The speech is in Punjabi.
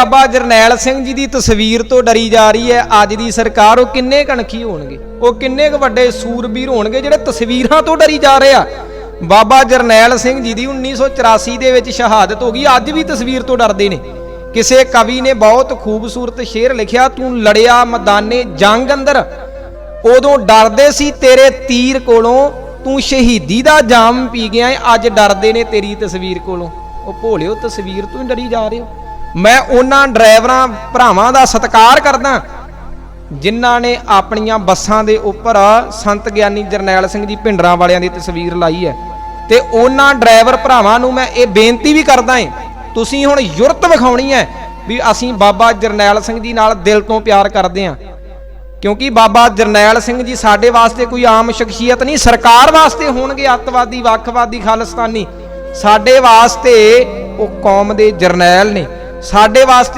ਬਾਬਾ ਜਰਨੈਲ ਸਿੰਘ ਜੀ ਦੀ ਤਸਵੀਰ ਤੋਂ ਡਰੀ ਜਾ ਰਹੀ ਹੈ। ਅੱਜ ਦੀ ਸਰਕਾਰ ਉਹ ਕਿੰਨੇ ਕਣਖੀ ਹੋਣਗੇ? ਉਹ ਕਿੰਨੇ ਕੁ ਵੱਡੇ ਸੂਰਬੀਰ ਹੋਣਗੇ ਜਿਹੜੇ ਤਸਵੀਰਾਂ ਤੋਂ ਡਰੀ ਜਾ ਰਹੇ ਆ? ਬਾਬਾ ਜਰਨੈਲ ਸਿੰਘ ਜੀ ਦੀ 1984 ਦੇ ਵਿੱਚ ਸ਼ਹਾਦਤ ਹੋ ਗਈ। ਅੱਜ ਵੀ ਤਸਵੀਰ ਤੋਂ ਡਰਦੇ ਨੇ। ਕਿਸੇ ਕਵੀ ਨੇ ਬਹੁਤ ਖੂਬਸੂਰਤ ਸ਼ੇਰ ਲਿਖਿਆ, ਤੂੰ ਲੜਿਆ ਮੈਦਾਨੇ ਜੰਗ ਅੰਦਰ। ਉਦੋਂ ਡਰਦੇ ਸੀ ਤੇਰੇ ਤੀਰ ਕੋਲੋਂ। ਤੂੰ ਸ਼ਹੀਦੀ ਦਾ ਜਾਮ ਪੀ ਗਿਆ ਏ। ਅੱਜ ਡਰਦੇ ਨੇ ਤੇਰੀ ਤਸਵੀਰ ਕੋਲੋਂ। ਉਹ ਭੋਲਿਓ, ਤਸਵੀਰ ਤੋਂ ਹੀ ਡਰੀ ਜਾ ਰਹੇ ਹੋ। ਮੈਂ ਉਹਨਾਂ ਡਰਾਈਵਰਾਂ ਭਰਾਵਾਂ ਦਾ ਸਤਿਕਾਰ ਕਰਦਾ ਜਿਨ੍ਹਾਂ ਨੇ ਆਪਣੀਆਂ ਬੱਸਾਂ ਦੇ ਉੱਪਰ ਸੰਤ ਗਿਆਨੀ ਜਰਨੈਲ ਸਿੰਘ ਜੀ ਭਿੰਡਰਾਂ ਵਾਲਿਆਂ ਦੀ ਤਸਵੀਰ ਲਾਈ ਹੈ ਤੇ ਉਹਨਾਂ ਡਰਾਈਵਰ ਭਰਾਵਾਂ ਨੂੰ ਮੈਂ ਇਹ ਬੇਨਤੀ ਵੀ ਕਰਦਾ ਏ ਤੁਸੀਂ ਹੁਣ ਯੁਰਤ ਵਿਖਾਉਣੀ ਹੈ ਵੀ ਅਸੀਂ ਬਾਬਾ ਜਰਨੈਲ ਸਿੰਘ ਜੀ ਨਾਲ ਦਿਲ ਤੋਂ ਪਿਆਰ ਕਰਦੇ ਹਾਂ। ਕਿਉਂਕਿ ਬਾਬਾ ਜਰਨੈਲ ਸਿੰਘ ਜੀ ਸਾਡੇ ਵਾਸਤੇ ਕੋਈ ਆਮ ਸ਼ਖਸੀਅਤ ਨਹੀਂ, ਸਰਕਾਰ ਵਾਸਤੇ ਹੋਣਗੇ ਅੱਤਵਾਦੀ, ਵੱਖਵਾਦੀ, ਖਾਲਿਸਤਾਨੀ। ਸਾਡੇ ਵਾਸਤੇ ਉਹ ਕੌਮ ਦੇ ਜਰਨੈਲ ਨੇ। ਸਾਡੇ ਵਾਸਤੇ